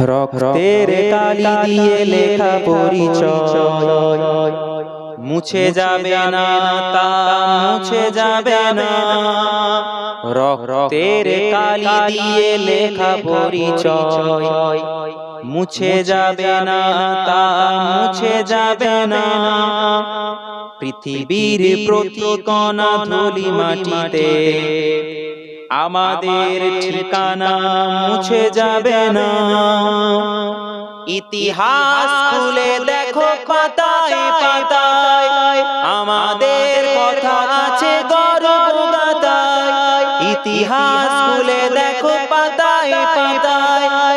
রক্তের কালি দিয়ে লেখা পরিচয়। মুছে যাবে না তা মুছে যাবে না। রক্তের কালি দিয়ে লেখা পরিচয়। মুছে যাবে না তা মুছে যাবে না। পৃথিবীর প্রতি কণা ধুলি মাটিতে। আমাদের ঠিকানা মুছে যাবে না। ইতিহাস খুলে দেখো পাতায় পাতায় আমাদের কথা আছে গর্ব ইতিহাস খুলে দেখো পাতায়। পাতায়।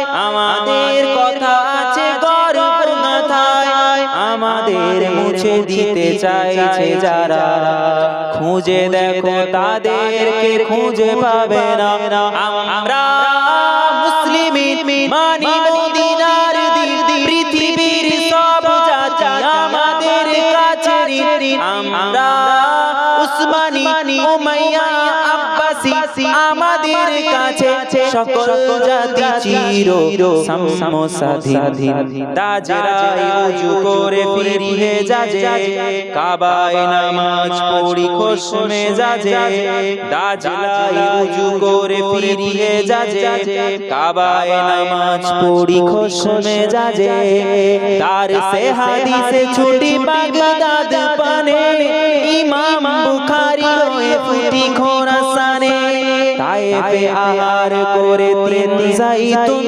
আমাদের মুছে দিতে চাইছে যারা। খুঁজে দেখো তাদেরকে খুঁজে পাবে না। আমরা মুসলিম মানি মদিনার দিন পৃথিবীর সব জাতি আমাদের কাছে। আমরা উসমানী উমাইয়া আমাদের কাছে সকল জাতি চির সমসাধীন দাজরাই উজু করে ফিরিয়ে যাজে। কাবায় নামাজ পড়ি মেজাজে দাজলাই উজু করে ফিরিয়ে যাজে। কাবায় নামাজ পড়ি মেজাজে তার সে হাদিসে ছুটি বাগদাদ পানে তায়েফে আহার করে তিন জাইতুন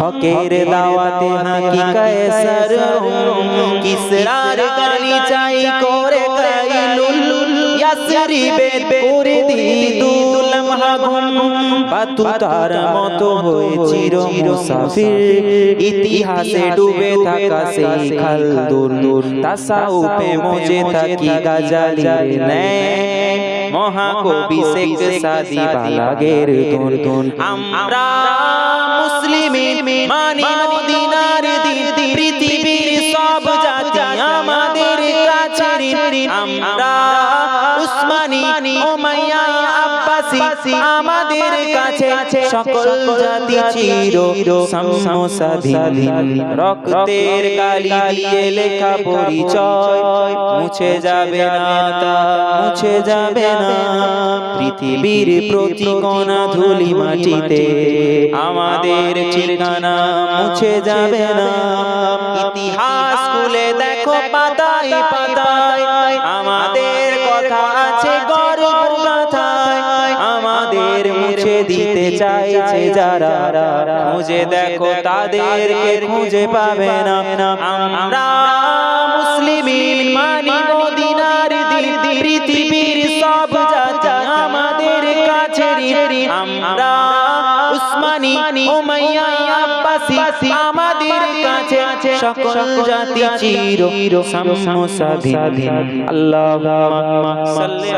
হকের দাওয়াতে হাকি কায়সার কিসরার গালি চাই করে কাইলুল ইয়াসরিবে করে দিদুল মাহগুম বাতু তার মতো হয়ে চির মুসাফির। ইতিহাসে ডুবে থাকা সেই খালদুন। তাসাউফে মজে থাকি গাজালির ন্যায়। মহাকবি শেখ সাদি বালাগের দুন দুন আমরা মুসলিম মানি মদিনার দিন পৃথিবীর সব জাতি আমাদের কাছে ঋণী। আমরা উসমানী উমাইয়া আব্বাসী আমাদের কাছে সকল জাতি চির সমসাধীন রক্তের কালি দিয়ে লেখা পরিচয় মুছে যাবে না তা মুছে যাবে না পৃথিবীর প্রতি কণা ধুলি মাটিতে আমাদের ঠিকানা মুছে যাবে না। ইতিহাস খুলে দেখো পাতায় পাতায়। আছে গর্ব গাথায় আমাদের মুছে দিতে চাইছে যারা খুঁজে দেখো তাদেরকে খুঁজে পাবে না আমরা মুসলিম মানি মদিনার দিন, পৃথিবীর সব জাতি আমাদের কাছে। আমরা উসমানী উমাইয়া আব্বাসী আমাদের কাছে আছে সকল জাতি চির সমসাধীন আল্লাহ সাল্লি